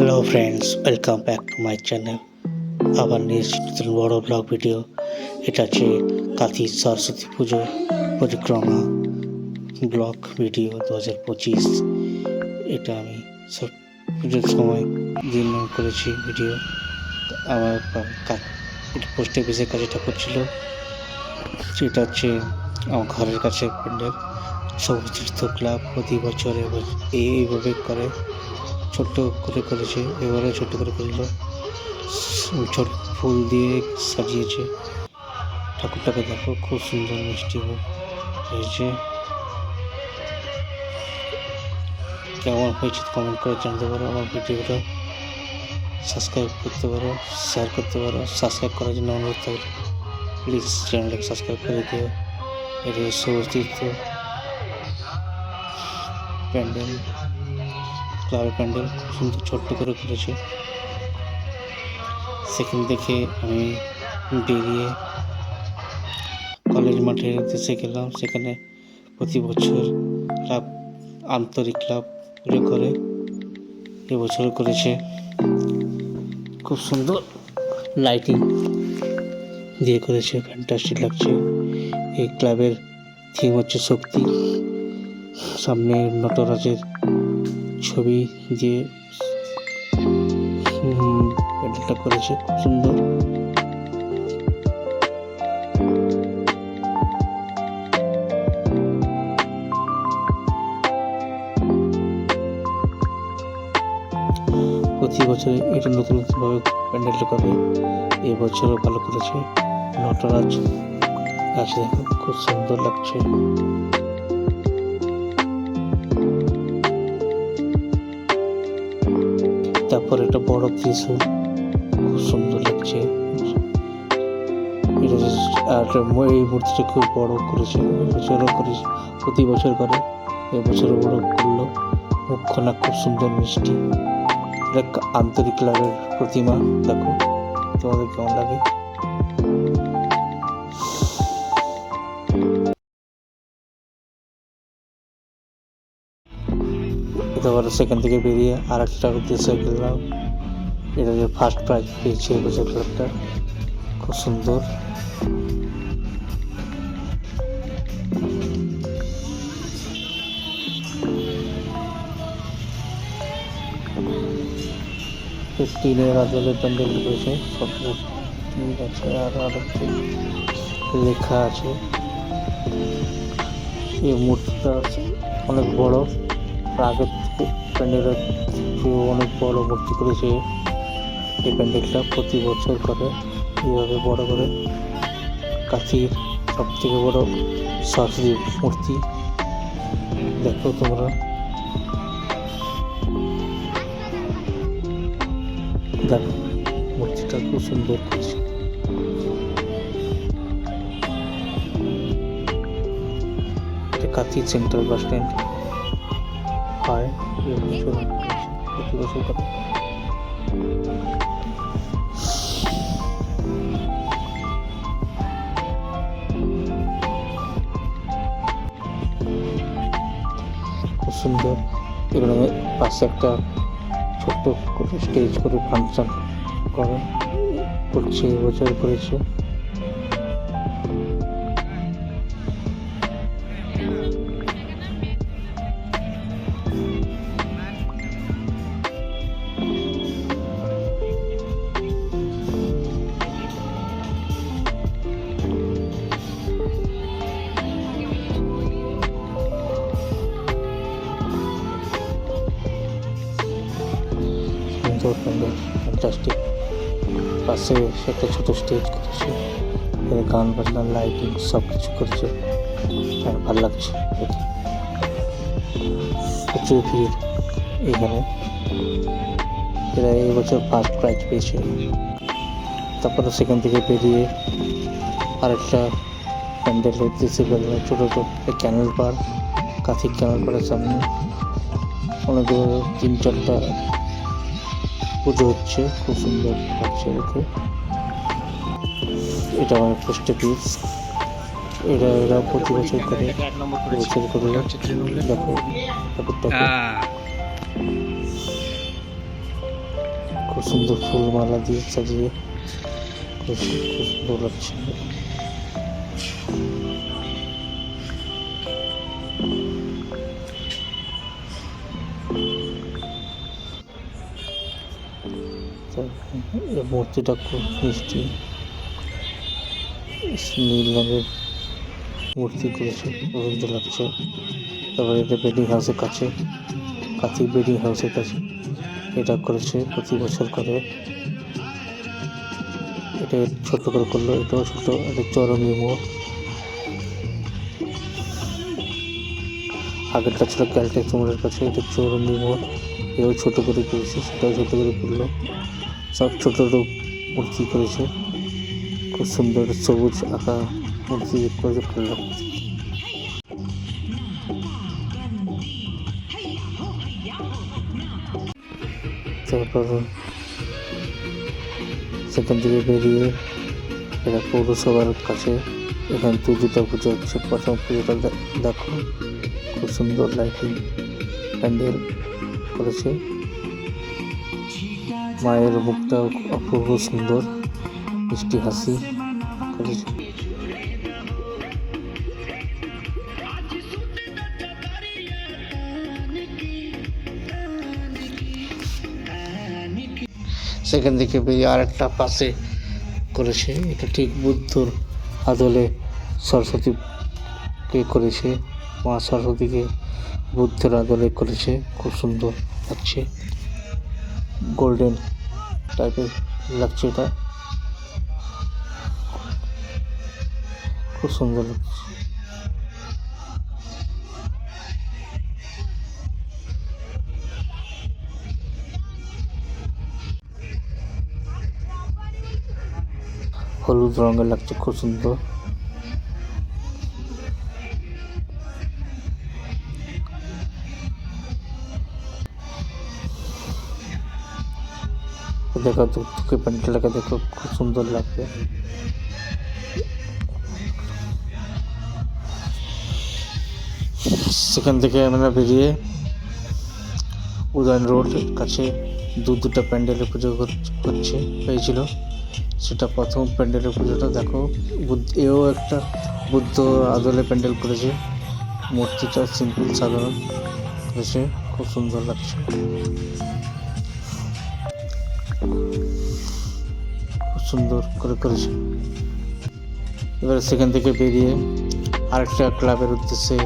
Hello friends welcome back to my channel আবার নিয়ে এসেছি নতুন বড় ব্লগ ভিডিও এটা হচ্ছে কাঁথি সরস্বতী পুজো পরিক্রমা ব্লগ ভিডিও দু হাজার পঁচিশ। এটা আমি সব পুজোর সময় দিন করেছি ভিডিও আমার এটা পোস্ট অফিসের কাছে ঠাকুর ছিল। সেটা হচ্ছে আমার ঘরের কাছে প্যান্ডেল। সবুজ তীর্থ ক্লাব প্রতি বছর এইভাবে করে। ছোট্ট করে করেছে, এবারে ছোট্ট করে করল ছোট ফুল দিয়ে সাজিয়েছে। ঠাকুরটাকে দেখো, খুব সুন্দর মিষ্টি হয়েছে। কেমন হয়েছে কমেন্ট করে জানতে পারো, আমার ভিডিওটা সাবস্ক্রাইব করতে পারো শেয়ার করতে পারো সাবস্ক্রাইব করার জন্য অনুরোধ থাকলে। প্লিজ চ্যানেলটাকে সাবস্ক্রাইব করে দিও। এটা সতীর্থ প্যান্ডেল। ক্লাবের প্যান্ডেল খুব সুন্দর ছোট্ট করে করেছে সেখান থেকে আমি বেরিয়ে কলেজ মাঠের উদ্দেশ্যে গেলাম। সেখানে প্রতি বছর ক্লাব আন্তরিক ক্লাব করে এবছরও করেছে। খুব সুন্দর লাইটিং দিয়ে করেছে। ফ্যান্টাস্টিক লাগছে। এই ক্লাবের থিম হচ্ছে শক্তি। সামনে নটরাজের ছবি দিয়ে হুম, প্যান্ডেলটা করেছে খুব সুন্দর। প্রতি বছর এটা নতুন নতুনভাবে প্যান্ডেলটা করে। এই বছরও ভালো করেছে। নটরাজ গাছ দেখো খুব সুন্দর লাগছে। তারপর একটা বড় কিছু খুব সুন্দর লাগছে। আর এই মূর্তিটা খুব বড় করেছে, বছরও করেছে, প্রতি বছর করে এবছরও বড় করল। মুখখানা খুব সুন্দর মিষ্টি। আন্তরিক ক্লাবের প্রতিমা, দেখো, তোমাদের কেমন লাগে? তারপর সেখান থেকে বেরিয়ে আর একটা উদ্দেশ্যে গেলাম। এটা যে ফার্স্ট প্রাইজ পেয়েছে এবছর ক্লাবটা খুব সুন্দর। টিনের আদলে প্যান্ডেল করেছে সব ঠিক আছে, আর আরেকটি লেখা আছে। এই মূর্তিটা অনেক বড়। আর প্যান্ডেলের অনেক বড় ভর্তি করেছে। এই প্যান্ডেলটা প্রতি বছর করে এইভাবে বড় করে কাঁথির সব থেকে বড় সরস্বতী মূর্তি। দেখো তোমরা। দেখো, মূর্তিটা খুব সুন্দর করেছে। কাঁথি সেন্ট্রাল বাস স্ট্যান্ড হয় বছর খুব সুন্দর। এখানে পাশে একটা ছোট্ট করে স্টেজ করে ফাংশন করে। করছে এবছর করেছে। ফ্যান্টাস্টিক পাশে একটা ছোট স্টেজ করেছে। গান বাজনা লাইটিং সব কিছু করেছে। আর ভালো লাগছে। প্রচুর ভিড় এখানে। এরা এই বছর ফার্স্ট প্রাইজ পেয়েছে। তারপরে সেখান থেকে বেরিয়ে আরেকটা প্যান্ডেলের উদ্দেশ্যে গেলাম ছোটো ছোটো। ক্যানেল পার কাঁথির ক্যানেল পাড়ের সামনে। অনেকগুলো তিন চারটা পুজো হচ্ছে, খুব সুন্দর লাগছে দেখে এটা আমার পোস্ট অফিস এটা এরা প্রতি বছর করে বছর করে দেখো। খুব সুন্দর ফুল মালা দিয়ে সাজিয়ে, খুব সুন্দর লাগছে। মূর্তিটা খুব মিষ্টি। নীল রঙের মূর্তি করেছে সুন্দর লাগছে তারপরে এটা বেডিং হাউসের কাছে, কার্তিক বেডিং হাউসের কাছে। এটা করেছে প্রতি বছর করে। এটা ছোট করে করল, এটাও ছোট, এটা চরমী মোড়। আগেরটা ছিল ক্যালটেক্স মোড়ের কাছে, এটা চৌরঙ্গি মোড়। এটাও ছোট করে করেছে, সেটাও ছোট করে করল। সব ছোট ছোট মূর্তি করেছে। খুব সুন্দর সবুজ আঁকা মূর্তি করেছে ভালো লাগছে তারপর সেখান থেকে বেরিয়ে এটা পৌরসভার কাছে এখানে দুর্গা পুজো হচ্ছে। প্রথম পুজোটা দেখো, খুব সুন্দর লাইটিং প্যান্ডেল করেছে। মায়ের মুখটাও অপূর্ব সুন্দর, মিষ্টি হাসি সেখান থেকে বেরিয়ে আর একটা পাশে করেছে, এটা ঠিক বুদ্ধর আদলে সরস্বতীকে করেছে, মা সরস্বতীকে বুদ্ধের আদলে করেছে, খুব সুন্দর লাগছে। গোল্ডেন টাইপের লাগছে এটা। খুব সুন্দর লাগছে। হলুদ রঙের লাগছে খুব সুন্দর। দেখো থেকে প্যান্ডেলটাকে দেখো, খুব সুন্দর লাগবে। সেখান থেকে আমরা বেরিয়ে উদয়ন রোড কাছে দু দুটো প্যান্ডেলের পুজো কর- করছে, হয়েছিল। সেটা প্রথম প্যান্ডেলের পুজোটা, দেখো এও একটা বুদ্ধ আদলে প্যান্ডেল করেছে। মূর্তিটা সিম্পল সাধারণ করেছে, খুব সুন্দর লাগছে। খুব সুন্দর করে করেছে। এবার সেখান থেকে বেরিয়ে আরেকটা ক্লাবের উদ্দেশ্যে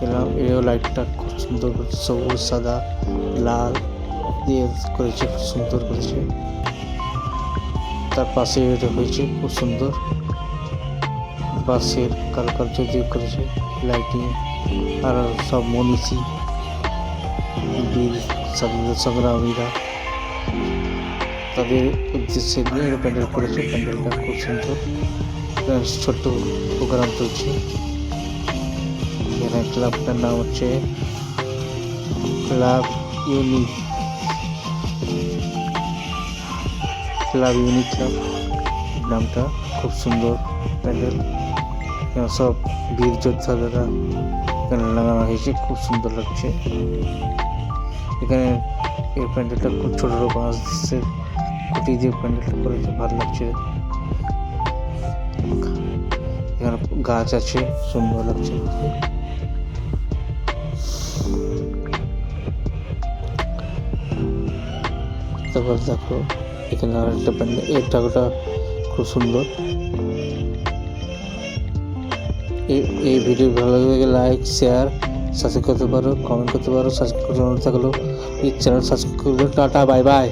গেলাম। এও লাইটটা খুব সুন্দর সবুজ, সাদা, লাল দিয়ে করেছে, খুব সুন্দর করেছে। তার পাশে এটা হয়েছে, খুব সুন্দর। বাঁশের কারুকার্য দিয়ে করেছে লাইটিং আর সব মনীষী, বীর স্বাধীনতা সংগ্রামীরা তাদের উদ্দেশ্যে এটা প্যান্ডেল করেছে প্যান্ডেলটা খুব সুন্দর। ছোট্ট প্রোগ্রাম চলছে। এখানে ক্লাবটার নাম হচ্ছে club unique club unique club. নামটা খুব সুন্দর প্যান্ডেল। সব বীর যোদ্ধা দ্বারা এখানে লাগানো হয়েছে খুব সুন্দর লাগছে। এখানে এই প্যান্ডেলটা খুব ছোটো ছোটো বাঁশের খুঁটি দিয়ে প্যান্ডেলটা করেছে, ভালো লাগছে। এখানে গাছ আছে, সুন্দর লাগছে। তারপর দেখো, এখানে আর একটা প্যান্ডেল, এই ঠাকুরটা খুব সুন্দর। এই ভিডিও ভালো লাগে লাইক শেয়ার সাবস্ক্রাইব করতে পারো কমেন্ট করতে পারো সাবস্ক্রাইব করতে অনুরোধ থাকল এই চ্যানেল সাবস্ক্রাইব করলে টাটা বাই বাই